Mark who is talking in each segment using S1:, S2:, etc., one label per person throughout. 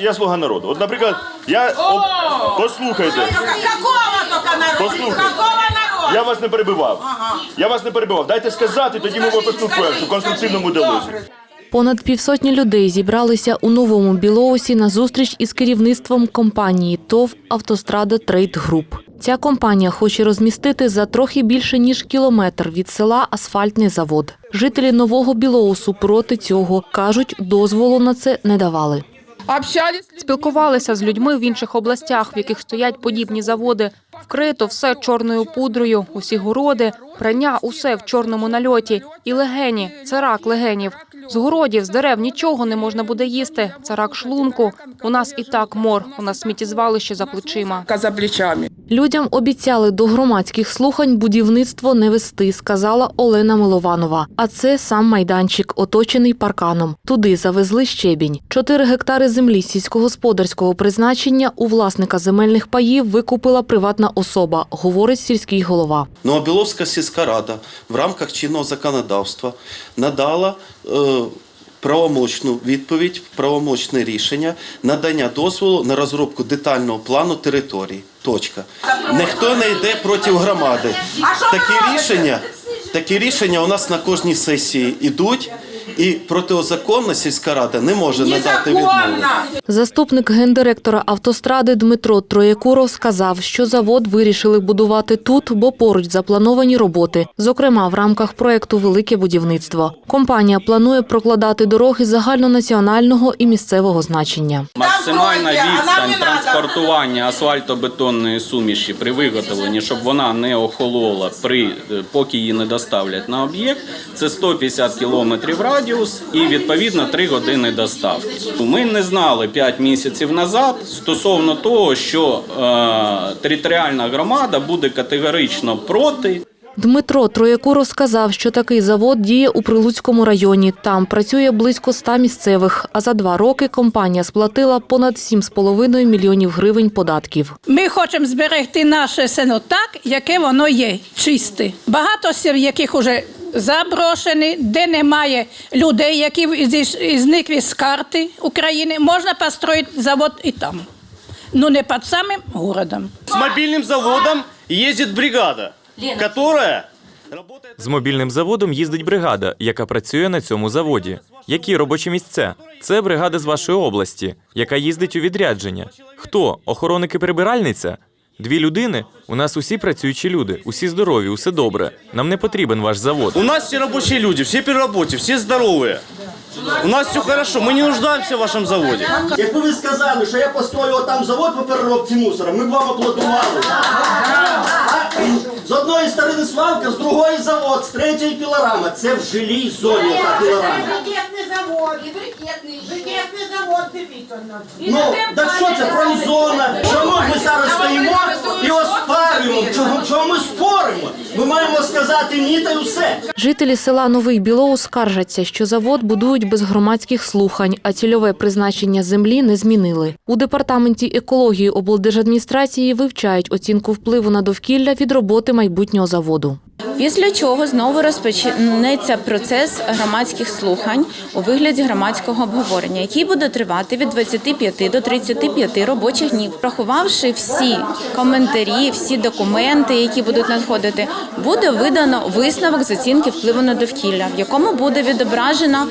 S1: я слуга народу. От, наприклад, я от, послухайте,
S2: Какого только народа?
S1: Послухай.
S2: Какого народа?
S1: я вас не перебивав. Я вас не перебивав. Дайте сказати, тоді ми поспілкуємося в конструктивному діалозі.
S3: Понад півсотні людей зібралися у новому Білоусі на зустріч із керівництвом компанії ТОВ Автострада Трейд Груп. Ця компанія хоче розмістити за трохи більше ніж кілометр від села асфальтний завод. Жителі нового Білоусу проти цього кажуть, дозволу на це не давали.
S4: Спілкувалися з людьми в інших областях, в яких стоять подібні заводи. Вкрито все чорною пудрою, усі городи, прання, усе в чорному нальоті. І легені це рак легенів. З городів, з дерев нічого не можна буде їсти. Це рак шлунку. У нас і так мор, у нас сміттєзвалище за плечима.
S5: за плечами.
S3: Людям обіцяли до громадських слухань будівництво не вести, сказала Олена Милованова. А це сам майданчик, оточений парканом. Туди завезли щебінь. Чотири гектари землі сільськогосподарського призначення у власника земельних паїв викупила приватна особа, говорить сільський голова.
S6: Новобіловська сільська рада в рамках чинного законодавства надала е, правомочну відповідь, правомочне рішення надання дозволу на розробку детального плану території. Точка. Ніхто не йде проти громади. Такі рішення, такі рішення у нас на кожній сесії йдуть, і протизаконно сільська рада не може надати відмову.
S3: Заступник гендиректора автостради Дмитро Троєкуров сказав, що завод вирішили будувати тут, бо поруч заплановані роботи, зокрема в рамках проекту Велике будівництво. Компанія планує прокладати дороги загальнонаціонального і місцевого значення.
S7: Максимальна відстань транспортування асфальтобетонної суміші при виготовленні, щоб вона не охолола, при, е, поки її не доставлять на об'єкт, це 150 кілометрів радіус і відповідно 3 години доставки. Ми не знали 5 місяців назад стосовно того, що е, територіальна громада буде категорично проти
S3: Дмитро Троєкуров сказав, що такий завод діє у Прилуцькому районі. Там працює близько ста місцевих. А за два роки компанія сплатила понад 7,5 мільйонів гривень податків.
S8: Ми хочемо зберегти наше сено так, яке воно є, чисте. Багато сіл, яких уже заброшені, де немає людей, які зникли з карти України, можна построїти завод і там. Ну не під самим городом.
S9: С мобильным заводом ездит бригада, которая.
S10: З мобільним заводом їздить бригада, яка працює на цьому заводі. Які робочі місця? Це бригада з вашої області, яка їздить у відрядження. Хто? Охоронники-прибиральниця? Дві людини? У нас усі працюючі люди, усі здорові, усе добре. Нам не потрібен ваш завод.
S9: У нас все рабочие люди, все при работе, все здоровые. У нас все хорошо, мы не нуждаемся в вашем заводе.
S11: Якби ви сказали, що я построював там завод по переробці мусора, ми б вам аплодували. З одної сторони свалка, з другої завод, з третьої пілорама. Це в жилій зоні та пілорама.
S2: Брикетний завод. І брикетний. Брикетний завод дивіться.
S11: Ну, так що це промзона? Чому ми зараз стоїмо і оспарюємо? Чому, чому ми споримо? Ми маємо сказати ні та й усе.
S3: Жителі села Новий Білоус скаржаться, що завод будують без громадських слухань, а цільове призначення землі не змінили. У департаменті екології облдержадміністрації вивчають оцінку впливу на довкілля від роботи майбутнього заводу.
S4: Після чого знову розпочнеться процес громадських слухань у вигляді громадського обговорення, який буде тривати від 25 до 35 робочих днів. Врахувавши всі коментарі, всі документи, які будуть надходити, буде видано висновок з оцінки впливу на довкілля, в якому буде відображено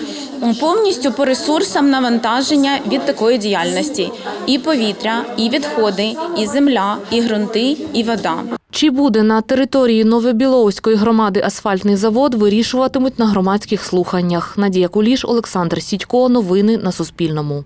S4: повністю по ресурсам навантаження від такої діяльності: і повітря, і відходи, і земля, і ґрунти, і вода.
S3: Чи буде на території Новобілоуської громади асфальтний завод, вирішуватимуть на громадських слуханнях. Надія Куліш, Олександр Сідько. Новини на Суспільному.